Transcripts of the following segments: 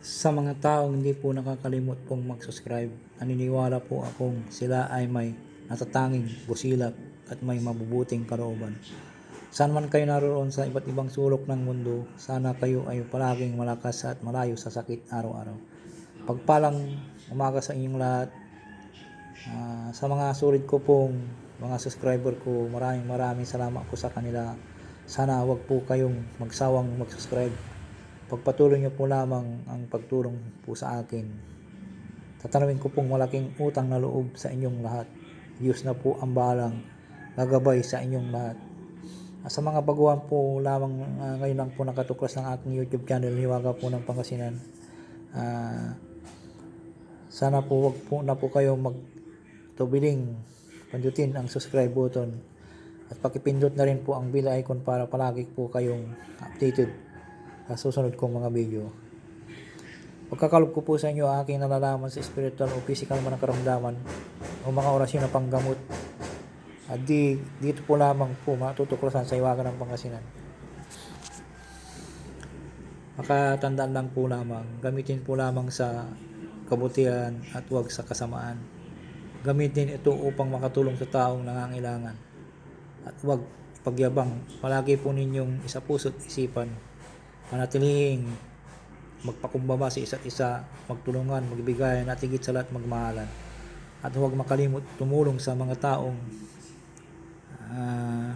Sa mga taong hindi po nakakalimot pong mag-subscribe, naniniwala po akong sila ay may natatanging busilak at may mabubuting kalooban. Saan man kayo naroon sa iba't ibang sulok ng mundo, sana kayo ay palaging malakas at malayo sa sakit araw-araw. Pagpalang umaga sa inyong lahat, Ah, sa mga sulit ko pong mga subscriber ko, maraming maraming salamat po sa kanila. Sana wag po kayong magsawang mag-subscribe. Pagpatuloy niyo po lamang ang pagtulong po sa akin. Tatanawin ko pong malaking utang na loob sa inyong lahat. Diyos na po ang balang gagabay sa inyong lahat. Ah, Sa mga baguhan po lamang ah, ngayon lang po nakatuklas ng aking YouTube channel, Hiwaga po ng Pangasinan. Ah, sana po wag po na po kayo mag tubiling pindutin ang subscribe button at pakipindot na rin po ang bell icon para palagi po kayong updated sa susunod kong mga video. Pagkakalob ko po sa inyo ang aking nalalaman sa spiritual o physical man na karamdaman o mga orasyon na panggamot at di, dito po lamang po matutuklasan sa iwagan ng Pangasinan. Makatandaan lang po lamang, gamitin po lamang sa kabutihan at huwag sa kasamaan. Gamitin ito upang makatulong sa taong nangangailangan. At huwag pagyabang. Palagi po ninyong isa puso't isipan. Panatilihing magpakumbaba sa isa't isa, magtulungan, magbigayan at higit sa lahat magmahalan. At huwag makalimot tumulong sa mga taong ah,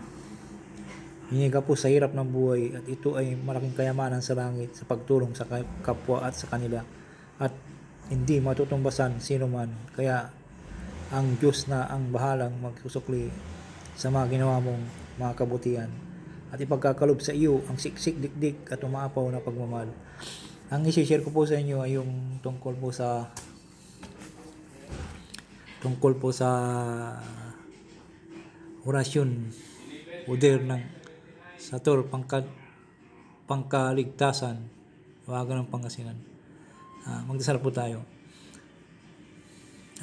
hiniga po sa hirap ng buhay at ito ay malaking kayamanan sa langit sa pagtulong sa kapwa at sa kanila. At hindi matutumbasan sino man. Kaya ang Diyos na ang bahalang magsusukli sa mga ginawa mong mga kabutihan at ipagkakalob sa iyo ang siksik dikdik at umaapaw na pagmamahal. Ang isi-share ko po sa inyo ay yung tungkol po sa tungkol po sa orasyon poder ng Sator pangka, pangkaligtasan wagan ng Pangasinan. Ah, magdasal po tayo.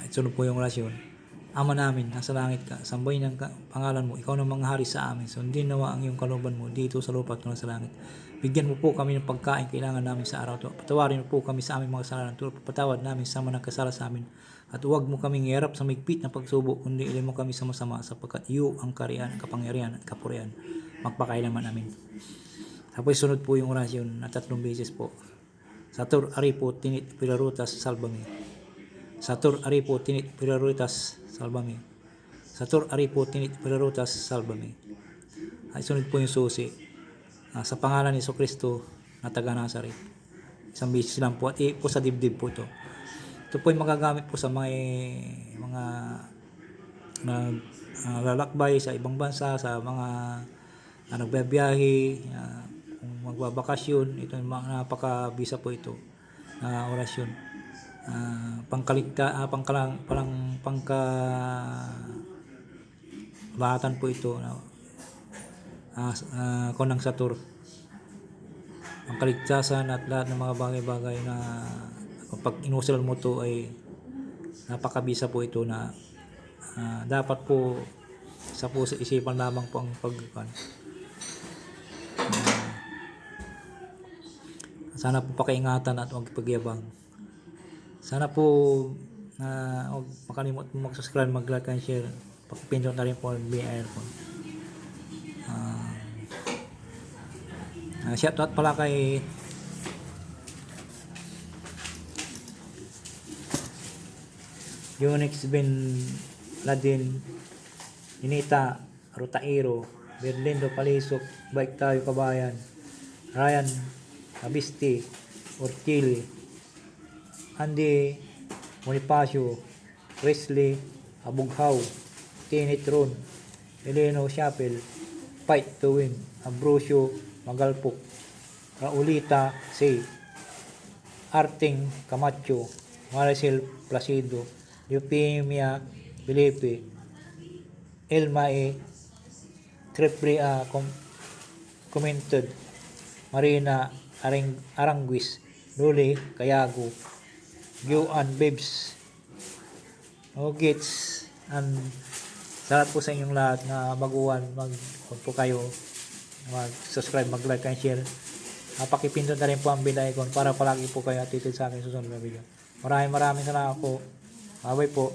At sunod po yung orasyon Ama namin, nasa langit ka, sambahin ang pangalan mo, ikaw na mga hari sa amin, sundin nawa ang iyong kalooban mo dito sa lupa at sa langit. Bigyan mo po kami ng pagkain kailangan namin sa araw to. Patawarin mo po kami sa aming mga kasalanan, tulad patawad namin sa mga nagkasala sa amin. At huwag mo kaming iharap sa migpit na pagsubok, kundi ilin mo kami sa masama, sapagkat iyo ang kariyan, kapangyarihan at kapurihan. Magpakailaman amin. Tapos sunod po yung orasyon na tatlong beses po. Satur aripo tinit pilarutas salbami. Satur aripo tinit pilarutas salbami. Satur aripo tinit pilarutas salbami. Ay sunod po yung susi. Ah, sa pangalan ni Kristo na taga Nazaret. Isang beses lang po at i po sa dibdib po ito. Ito po yung magagamit po sa mga mga nag ah, lalakbay sa ibang bansa, sa mga uh, nagbabiyahe, ah, kung magbabakasyon, ito yung napakabisa po ito na orasyon. Ah, pangkaligta, ah, pangkalang, palang, pangka bahatan po ito na uh, uh, konang satur ang kaligtasan at lahat ng mga bagay-bagay na kapag inusal mo to ay napakabisa po ito na ah, dapat po sa puso isipan lamang po ang pagkukan. sana po pakiingatan at huwag pagyabang. Sana po na huwag makalimot mo mag-subscribe, mag-like and share. Pakipindot na rin po ang BIR po. Ah, uh, shout out pala kay Unix bin Ladin Ninita Rutairo Berlindo Palisok Bike Tayo Kabayan Ryan Abisti Ortili Andy Bonifacio Presley Abughaw Tinitron Eleno Chapel Fight to Win Ambrosio Magalpok Raulita C Arting Camacho Maricel Placido Eupemia Felipe Elma E Triple A com- commented Marina Arang Aranguis Luli Kayago Yuan Bibs Ogits and salamat po sa inyong lahat na baguhan mag po kayo mag subscribe mag like and share uh, pakipindot na rin po ang bell icon para palagi po kayo atitid sa akin susunod na video. Maraming maraming salamat po. Bye po.